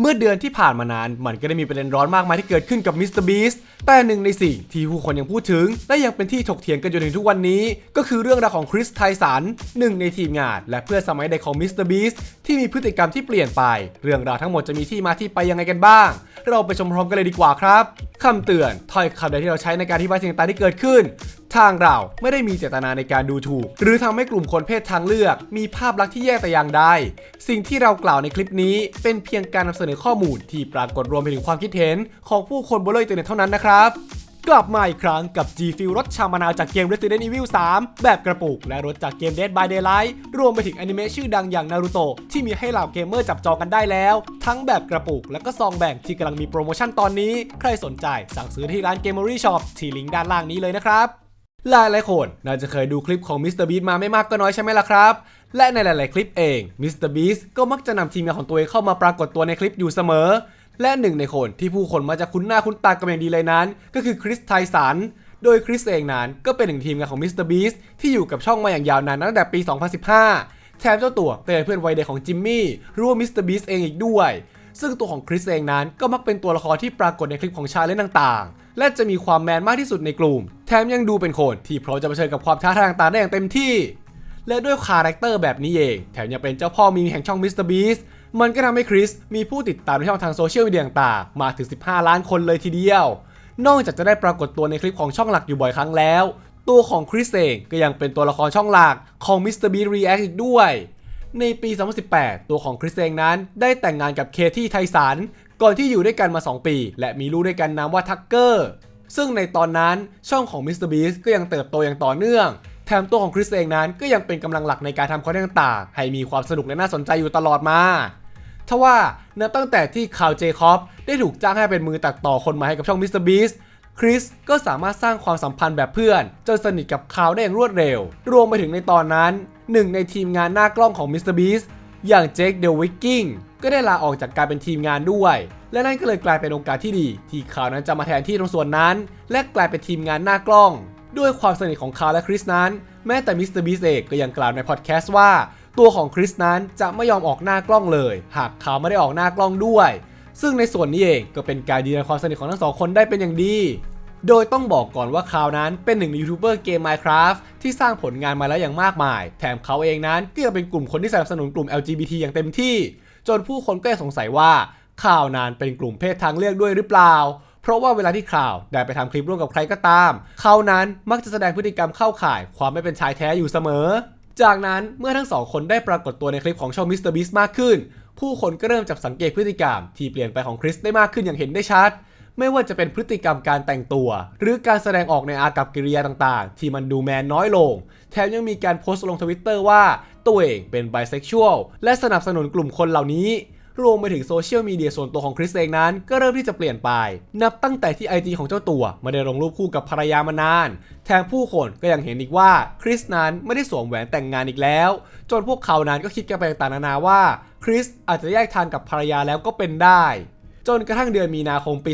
เมื่อเดือนที่ผ่านมานาน มันก็ได้มีประเด็นร้อนมากมายที่เกิดขึ้นกับมิสเตอร์บีสแต่หนึ่งในสิ่งที่ผู้คนยังพูดถึง และยังเป็นที่ถกเถียงกันจนถึงทุกวันนี้ ก็คือเรื่องราวของคริสไทสันหนึ่งในทีมงาน และเพื่อนสมัยเด็กของมิสเตอร์บีสที่มีพฤติกรรมที่เปลี่ยนไป เรื่องราวทั้งหมดจะมีที่มาที่ไปยังไงกันบ้าง เราไปชมพร้อมกันเลยดีกว่าครับคำเตือนถ้อยคำใดที่เราใช้ในการอธิบายสิ่งต่างที่เกิดขึ้น ทางเราไม่ได้มีเจตนาในการดูถูก หรือทำให้กลุ่มคนเพศทางเลือก มีภาพลักษณ์ที่แย่แต่อย่างใดสิ่งที่เรากล่าวในคลิปนี้ เป็นเพียงการนำเสนอข้อมูลที่ปรากฏรวมไปถึงความคิดเห็น ของผู้คนบนโลกอินเทอร์เน็ตเท่านั้นนะครับกลับมาอีกครั้งกับ G Fuel รถชามะนาวจากเกม Resident Evil 3 แบบกระปุก และรถจากเกม Dead by Daylight รวมไปถึงอนิเมะชื่อดังอย่างนารูโตะที่มีให้เหล่าเกมเมอร์จับจองกันได้แล้ว ทั้งแบบกระปุก และก็ซองแบ่งที่กำลังมีโปรโมชั่นตอนนี้ ใครสนใจสั่งซื้อที่ร้าน Gamery Shop ที่ลิงก์ด้านล่างนี้เลยนะครับ หลายหลายคนน่าจะเคยดูคลิปของ Mr. Beast มาไม่มากก็น้อยใช่ไหมล่ะครับ และในหลาย ๆ คลิปเอง Mr. Beast ก็มักจะนำทีมงานของตัวเองเข้ามาปรากฏตัวในคลิปอยู่เสมอ และหนึ่งในคนที่ผู้คนมาจะคุ้นหน้าคุ้นตากันอย่างดีเลยนั้น ก็คือคริสไทสันโดยคริสเองนั้นก็เป็นหนึ่งทีมงานของ Mr. Beast ที่อยู่กับช่องมาอย่างยาวนานตั้งแต่ปี 2015 แถมเจ้าตัวเป็นเพื่อนวัยเด็กของจิมมี่หรู้ว่า Mr. Beast เองอีกด้วยซึ่งตัวของคริสเองนั้นก็มักเป็นตัวละครที่ปรากฏในคลิปของชาเลนต่างๆ และจะมีความแมนมากที่สุดในกลุ่ม แถมยังดูเป็นคนที่พร้อมจะเผชิญกับความท้าทายต่างๆได้อย่างเต็มที่ และด้วยคาแรคเตอร์แบบนี้เอง แถมยังเป็นเจ้าพ่อมีมแห่งช่อง Mr. Beast มันก็ทำให้คริสมีผู้ติดตามในช่องทางโซเชียลมีเดียต่างๆ มาถึง 15 ล้านคนเลยทีเดียว นอกจากจะได้ปรากฏตัวในคลิปของช่องหลักอยู่บ่อยครั้งแล้ว ตัวของคริสเองก็ยังเป็นตัวละครช่องหลักของ Mr. Beast React อีกด้วย ในปี 2018 ตัวของคริสเองนั้นได้แต่งงานกับเคที่ไทสันก่อนที่อยู่ด้วยกันมา 2 ปี และมีลูกด้วยกันนามว่าทักเกอร์ ซึ่งในตอนนั้นช่องของ Mr. Beast ก็ยังเติบโตอย่างต่อเนื่อง แถมตัวของคริสเองนั้นก็ยังเป็นกำลังหลักในการทำคอนเทนต์ต่างๆให้มีความสนุกและน่าสนใจอยู่ตลอดมาทว่านับตั้งแต่ที่คาวเจคอฟได้ถูกจ้างให้เป็นมือตัดต่อคนใหม่ให้กับช่อง Mr. Beast คริสก็สามารถสร้างความสัมพันธ์แบบเพื่อน จนสนิทกับคาวได้อย่างรวดเร็ว รวมไปถึงในตอนนั้น หนึ่งในทีมงานหน้ากล้องของ Mr. Beast อย่างเจคเดวิกกิ้งก็ได้ลาออกจากการเป็นทีมงานด้วย และนั่นก็เลยกลายเป็นโอกาสที่ดี ที่คาวนั้นจะมาแทนที่ตรงส่วนนั้น และกลายเป็นทีมงานหน้ากล้อง ด้วยความสนิทของคาวและคริสนั้น แม้แต่มิสเตอร์บีเอกก็ยังกล่าวในพอดแคสต์ว่า ตัวของคริสนั้นจะไม่ยอมออกหน้ากล้องเลย หากคาวไม่ได้ออกหน้ากล้องด้วย ซึ่งในส่วนนี้เองก็เป็นการยืนยันความสนิทของทั้งสองคนได้เป็นอย่างดีโดยต้องบอกก่อนว่าคาวนั้นเป็นหนึ่งในยูทูบเบอร์เกม Minecraft ที่สร้างผลงานมาแล้วอย่างมากมาย แถมเขาเองนั้นก็ยังเป็นกลุ่มคนที่สนับสนุนกลุ่ม LGBT อย่างเต็มที่ จนผู้คนก็ยังสงสัยว่า ข่าวนั้นเป็นกลุ่มเพศทางเลือกด้วยหรือเปล่า เพราะว่าเวลาที่ข่าวได้ไปทำคลิปร่วมกับใครก็ตาม เขานั้นมักจะแสดงพฤติกรรมเข้าข่ายความไม่เป็นชายแท้อยู่เสมอ จากนั้นเมื่อทั้งสองคนได้ปรากฏตัวในคลิปของช่อง Mr. Beast มากขึ้น ผู้คนก็เริ่มจับสังเกตพฤติกรรมที่เปลี่ยนไปของคริสได้มากขึ้นอย่างเห็นได้ชัดไม่ว่าจะเป็นพฤติกรรมการแต่งตัว หรือการแสดงออกในอากับกิริยาต่างๆ ที่มันดูแมนน้อยลง แถมยังมีการโพสต์ลงทวิตเตอร์ว่า ตัวเองเป็นไบเซ็กชวลและสนับสนุนกลุ่มคนเหล่านี้ รวมไปถึงโซเชียลมีเดียส่วนตัวของคริสเองนั้น ก็เริ่มที่จะเปลี่ยนไป นับตั้งแต่ที่ไอจีของเจ้าตัวไม่ได้ลงรูปคู่กับภรรยามานาน แถมผู้คนก็ยังเห็นอีกว่าคริสนั้นไม่ได้สวมแหวนแต่งงานอีกแล้ว จนพวกเขานั้นก็คิดกันไปต่างๆนานาว่าคริสอาจจะแยกทางกับภรรยาแล้วก็เป็นได้ จนกระทั่งเดือนมีนาคมปี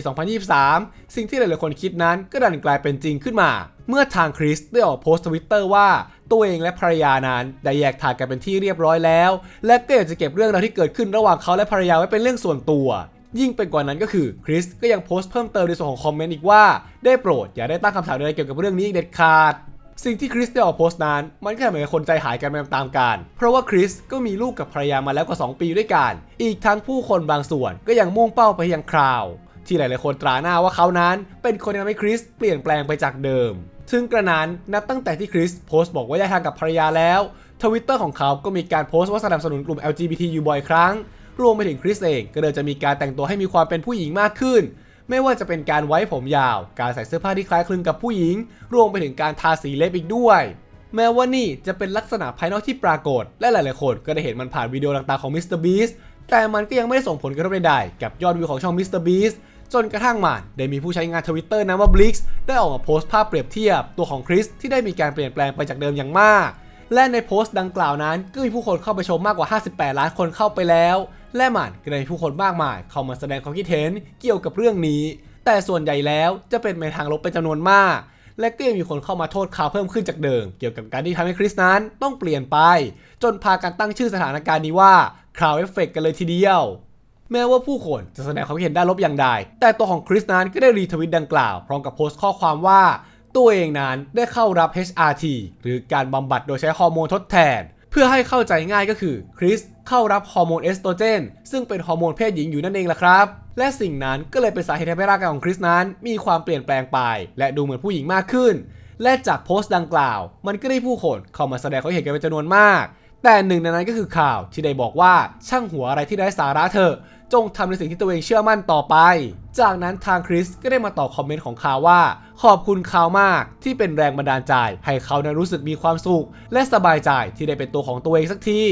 2023 สิ่งที่หลายๆคนคิดนั้นก็ดันกลายเป็นจริงขึ้นมา เมื่อทางคริสได้ออกโพสต์ทวิตเตอร์ว่าตัวเองและภรรยานั้นได้แยกทางกันเป็นที่เรียบร้อยแล้ว และก็อยากจะเก็บเรื่องราวที่เกิดขึ้นระหว่างเขาและภรรยาไว้เป็นเรื่องส่วนตัวยิ่งไปกว่านั้นก็คือคริสก็ยังโพสต์เพิ่มเติมในส่วนของคอมเมนต์อีกว่า ได้โปรดอย่าได้ตั้งคำถามใดๆเกี่ยวกับเรื่องนี้อีกเด็ดขาด สิ่งที่คริสได้ออกโพสต์นั้นมันก็ทำให้คนใจหายกันไปตามๆกัน เพราะว่าคริสก็มีลูกกับภรรยามาแล้วกว่า 2 ปีด้วยกัน อีกทั้งผู้คนบางส่วนก็ยังมุ่งเป้าไปยังคราว ที่หลายๆคนตราหน้าว่าเขานั้น เป็นคนที่ทำให้คริสเปลี่ยนแปลงไปจากเดิม ซึ่งกระนั้นนับตั้งแต่ที่คริสโพสต์บอกว่าแยกทางกับภรรยาแล้วทวิตเตอร์ของเขาก็มีการโพสต์ว่าสนับสนุนกลุ่ม LGBT อยู่บ่อยครั้ง รวมไปถึงคริสเองก็เลยจะมีการแต่งตัวให้มีความเป็นผู้หญิงมากขึ้น ไม่ว่าจะเป็นการไว้ผมยาว การใส่เสื้อผ้าที่คล้ายคลึงกับผู้หญิง รวมไปถึงการทาสีเล็บอีกด้วย แม้ว่านี่จะเป็นลักษณะภายนอกที่ปรากฏ และหลายๆคนก็ได้เห็นมันผ่านวิดีโอต่างๆของ Mr. Beast แต่มันก็ยังไม่ได้ส่งผลกระทบใดๆกับยอดวิวของช่อง Mr. Beast จนกระทั่งมันได้มีผู้ใช้งานทวิตเตอร์นะว่า Blix ได้ออกมาโพสต์ภาพเปรียบเทียบ ตัวของคริสที่ได้มีการเปลี่ยนแปลงไปจากเดิมอย่างมาก และในโพสต์ดังกล่าวนั้นก็มีผู้คนเข้าไปชมมากกว่า 58 ล้านคนเข้าไปแล้ว และมันก็ได้ผู้คนมากมาย เข้ามาแสดงความคิดเห็นเกี่ยวกับเรื่องนี้ แต่ส่วนใหญ่แล้วจะเป็นในทางลบเป็นจำนวนมาก และก็ยังมีคนเข้ามาโทษข่าวเพิ่มขึ้นจากเดิม เกี่ยวกับการที่ทำให้คริสนั้นต้องเปลี่ยนไป จนพากันตั้งชื่อสถานการณ์นี้ว่าคราวเอฟเฟกกันเลยทีเดียวแม้ว่าผู้คนจะแสดงความคิดเห็นด้านลบอย่างใด แต่ตัวของคริสนั้นก็ได้รีทวิตดังกล่าว พร้อมกับโพสต์ข้อความว่า ตัวเองนั้นได้เข้ารับ HRT หรือการบำบัดโดยใช้ฮอร์โมนทดแทน เพื่อให้เข้าใจง่ายก็คือคริสเข้ารับฮอร์โมนเอสโตรเจนซึ่งเป็นฮอร์โมนเพศหญิงอยู่นั่นเองล่ะครับ และสิ่งนั้นก็เลยเป็นสาเหตุทำให้ร่างกายของคริสนั้น มีความเปลี่ยนแปลงไป และดูเหมือนผู้หญิงมากขึ้น และจากโพสต์ดังกล่าว มันก็ได้ผู้คนเข้ามาแสดงความเห็นกันเป็นจำนวนมาก แต่หนึ่งในนั้นก็คือข่าวที่ได้บอกว่าช่างหัวอะไรที่ได้สาระเถอะ จงทำในสิ่งที่ตัวเองเชื่อมั่นต่อไป จากนั้นทางคริสก็ได้มาตอบคอมเมนต์ของข่าวว่า ขอบคุณข่าวมากที่เป็นแรงบันดาลใจ ให้เขานั้นรู้สึกมีความสุข และสบายใจที่ได้เป็นตัวของตัวเองสักที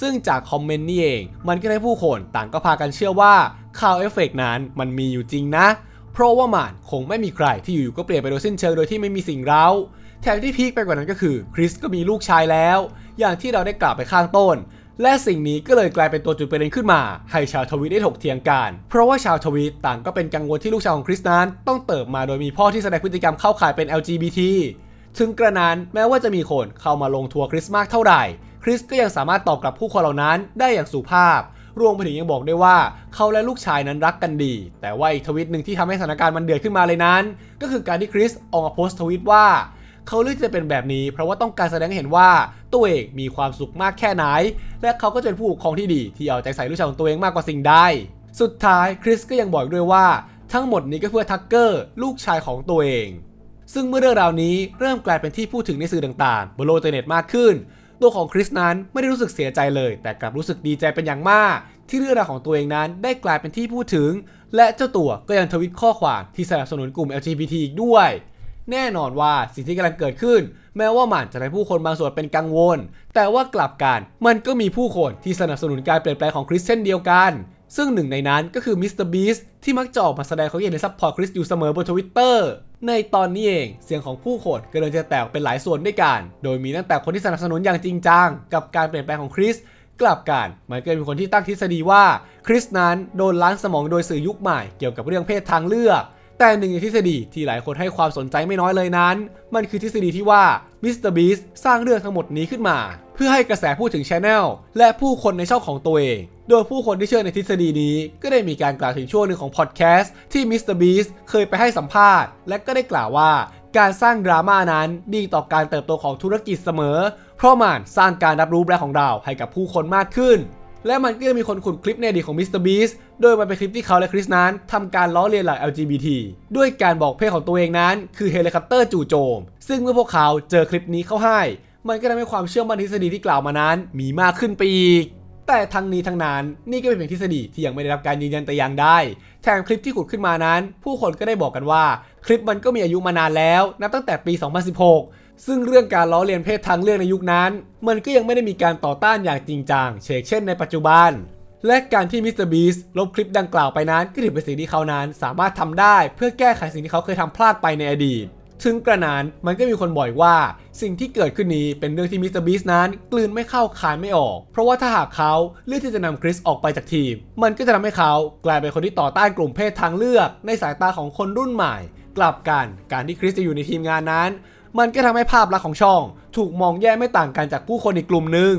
ซึ่งจากคอมเมนต์นี้เอง มันก็ได้ผู้คนต่างก็พากันเชื่อว่าข่าวเอฟเฟกต์นั้นมันมีอยู่จริงนะ เพราะว่ามันคงไม่มีใครที่อยู่ๆก็เปลี่ยนไปโดยสิ้นเชิงโดยที่ไม่มีสิ่งเร้า แถมที่พีคไปกว่านั้นก็คือคริสก็มีลูกชายแล้ว อย่างที่เราได้กล่าวไปข้างต้น และสิ่งนี้ก็เลยกลายเป็นตัวจุดประเด็นขึ้นมา ให้ชาวทวิตได้ถกเถียงกัน เพราะว่าชาวทวิตต่างก็เป็นกังวลที่ลูกชายของคริสนั้นต้องเติบมาโดยมีพ่อที่แสดงพฤติกรรมเข้าข่ายเป็น LGBT ถึงกระนั้นแม้ว่าจะมีคนเข้ามาลงทัวร์คริสมากเท่าไหร่ คริสก็ยังสามารถตอบกลับผู้คนเหล่านั้นได้อย่างสุภาพ รวมไปถึงยังบอกได้ว่า เขาและลูกชายนั้นรักกันดี แต่ว่าอีกทวิตหนึ่งที่ทำให้สถานการณ์มันเดือดขึ้นมาเลยนั้น ก็คือการที่คริสออกมาโพสต์ทวิตว่า เขาเลือกจะเป็นแบบนี้ เพราะว่าต้องการแสดงให้เห็นว่าตัวเองมีความสุขมากแค่ไหน และเขาก็จะเป็นผู้ปกครองที่ดีที่เอาใจใส่ลูกชายของตัวเองมากกว่าสิ่งใดสุดท้ายคริสก็ยังบอกอีกด้วยว่า ทั้งหมดนี้ก็เพื่อทักเกอร์ลูกชายของตัวเอง ซึ่งเมื่อเรื่องราวนี้เริ่มกลายเป็นที่พูดถึงในสื่อต่างๆบนโลกอินเทอร์เน็ตมากขึ้นตัวของคริสนั้นไม่ได้รู้สึกเสียใจเลย แต่กลับรู้สึกดีใจเป็นอย่างมาก ที่เรื่องราวของตัวเองนั้นได้กลายเป็นที่พูดถึง และเจ้าตัวก็ยังทวิตข้อความที่สนับสนุนกลุ่ม LGBT อีกด้วย แน่นอนว่าสิ่งที่กำลังเกิดขึ้น แม้ว่ามันจะทำให้ผู้คนบางส่วนเป็นกังวล แต่ว่ากลับกันมันก็มีผู้คนที่สนับสนุนการเปลี่ยนแปลงของคริสเช่นเดียวกัน ซึ่งหนึ่งในนั้นก็คือมิสเตอร์บีสที่มักจะออกมาแสดงความเห็นในซัพพอร์ตคริสอยู่เสมอบนทวิตเตอร์ในตอนนี้เองเสียงของผู้คนก็เลยจะแตกเป็นหลายส่วนด้วยกัน โดยมีตั้งแต่คนที่สนับสนุนอย่างจริงจังกับการเปลี่ยนแปลงของคริสกลับกันมันก็มีคนที่ตั้งทฤษฎีว่าคริสนั้นโดนล้างสมองโดยสื่อยุคใหม่เกี่ยวกับเรื่องเพศทางเลือก แต่หนึ่งในทฤษฎีที่หลายคนให้ความสนใจไม่น้อยเลยนั้น มันคือทฤษฎีที่ว่ามิสเตอร์บีสสร้างเรื่องทั้งหมดนี้ขึ้นมา เพื่อให้กระแสพูดถึงช anel และผู้คนในช่องของตัวเอง โดยผู้คนที่เชื่อในทฤษฎีนี้ ก็ได้มีการกล่าวถึงช่วงหนึ่งของพอดแคสต์ที่มิสเตอร์บีสเคยไปให้สัมภาษณ์ และก็ได้กล่าวว่าการสร้างดราม่านั้นดีต่อการเติบโตของธุรกิจเสมอ เพราะมันสร้างการรับรู้แบรนด์ของเราให้กับผู้คนมากขึ้น และมันก็มีคนขุดคลิปในอดีตของมิสเตอร์บีสโดยมันเป็นคลิปที่เขาและคริสนั้นทำการล้อเลียนหลัก LGBT ด้วยการบอกเพศของตัวเองนั้น คือเฮลิคอปเตอร์จู่โจม ซึ่งเมื่อพวกเขาเจอคลิปนี้เข้าให้ มันก็ทำให้ความเชื่อมั่นทฤษฎีที่กล่าวมานั้น มีมากขึ้นไปอีก แต่ทั้งนี้ทั้งนั้นนี่ก็เป็นเพียงทฤษฎีที่ยังไม่ได้รับการยืนยันแต่อย่างใดแถมคลิปที่ขุดขึ้นมานั้น ผู้คนก็ได้บอกกันว่า คลิปมันก็มีอายุมานานแล้ว นับตั้งแต่ปี 2016 ซึ่งเรื่องการล้อเลียนเพศทางเลือกในยุคนั้น มันก็ยังไม่ได้มีการต่อต้านอย่างจริงจังเชกเช่นในปัจจุบัน และการที่มิสเตอร์บีสลบคลิปดังกล่าวไปนั้นก็ถือเป็นสิ่งที่เขานั้นสามารถทำได้ เพื่อแก้ไขสิ่งที่เขาเคยทำพลาดไปในอดีตถึงกระนั้นมันก็มีคนบ่อยว่า สิ่งที่เกิดขึ้นนี้เป็นเรื่องที่มิสเตอร์บีสนั้น กลืนไม่เข้าคายไม่ออก เพราะว่าถ้าหากเขาเลือกที่จะนำคริสออกไปจากทีม มันก็จะทำให้เขากลายเป็นคนที่ต่อต้านกลุ่มเพศทางเลือก ในสายตาของคนรุ่นใหม่ กลับกันการที่คริสจะอยู่ในทีมงานนั้น มันก็ทำให้ภาพลักษณ์ของช่อง ถูกมองแย่ไม่ต่างกันจากผู้คนอีกกลุ่มหนึ่ง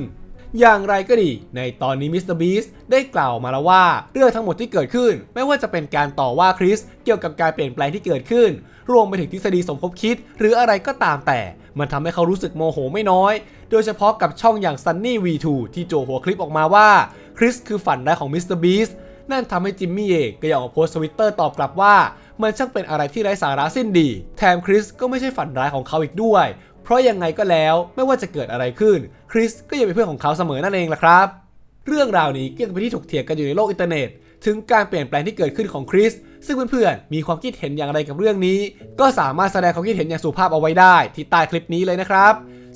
อย่างไรก็ดี ในตอนนี้มิสเตอร์บีสได้กล่าวมาแล้วว่า เรื่องทั้งหมดที่เกิดขึ้น ไม่ว่าจะเป็นการต่อว่าคริสเกี่ยวกับการเปลี่ยนแปลงที่เกิดขึ้น รวมไปถึงทฤษฎีสมคบคิด หรืออะไรก็ตามแต่ มันทำให้เขารู้สึกโมโหไม่น้อย โดยเฉพาะกับช่องอย่าง Sunny V2 ที่โจหัวคลิปออกมาว่าคริสคือฝันร้ายของมิสเตอร์บีสนั่นทำให้จิมมี่เองก็อยากออกโพสต์ทวิตเตอร์ตอบกลับว่า มันช่างเป็นอะไรที่ไร้สาระสิ้นดี แถมคริสก็ไม่ใช่ฝันร้ายของเขาอีกด้วย เพราะยังไงก็แล้วไม่ว่าจะเกิดอะไรขึ้น คริสก็ยังเป็นเพื่อนของเขาเสมอนั่นเองล่ะครับ เรื่องราวนี้ก็ยังเป็นที่ถกเถียงกันอยู่ในโลกอินเทอร์เน็ตถึงการเปลี่ยนแปลงที่เกิดขึ้นของคริส ซึ่งเพื่อนๆ มีความคิดเห็นอย่างไรกับเรื่องนี้ ก็สามารถแสดงความคิดเห็นอย่างสุภาพเอาไว้ได้ ที่ใต้คลิปนี้เลยนะครับ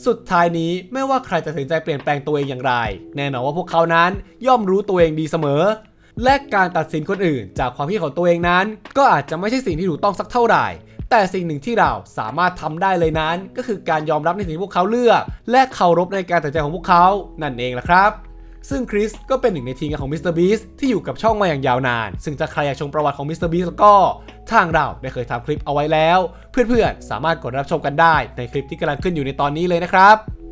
สุดท้ายนี้ไม่ว่าใครจะตัดสินใจเปลี่ยนแปลงตัวเองอย่างไร แน่นอนว่าพวกเขานั้นย่อมรู้ตัวเองดีเสมอ และการตัดสินคนอื่น จากความคิดของตัวเองนั้น ก็อาจจะไม่ใช่สิ่งที่ถูกต้องสักเท่าไหร่ แต่สิ่งหนึ่งที่เราสามารถทำได้เลยนั้น ก็คือการยอมรับในสิ่งที่พวกเขาเลือก และเคารพในการตัดใจของพวกเขานั่นเองละครับซึ่งคริสก็เป็นหนึ่งในทีมงานของมิสเตอร์บีสที่อยู่กับช่องมาอย่างยาวนาน ซึ่งถ้าใครอยากชมประวัติของมิสเตอร์บีสแล้วก็ทางเราได้เคยทำคลิปเอาไว้แล้ว เพื่อนๆ สามารถกดรับชมกันได้ในคลิปที่กำลังขึ้นอยู่ในตอนนี้เลยนะครับ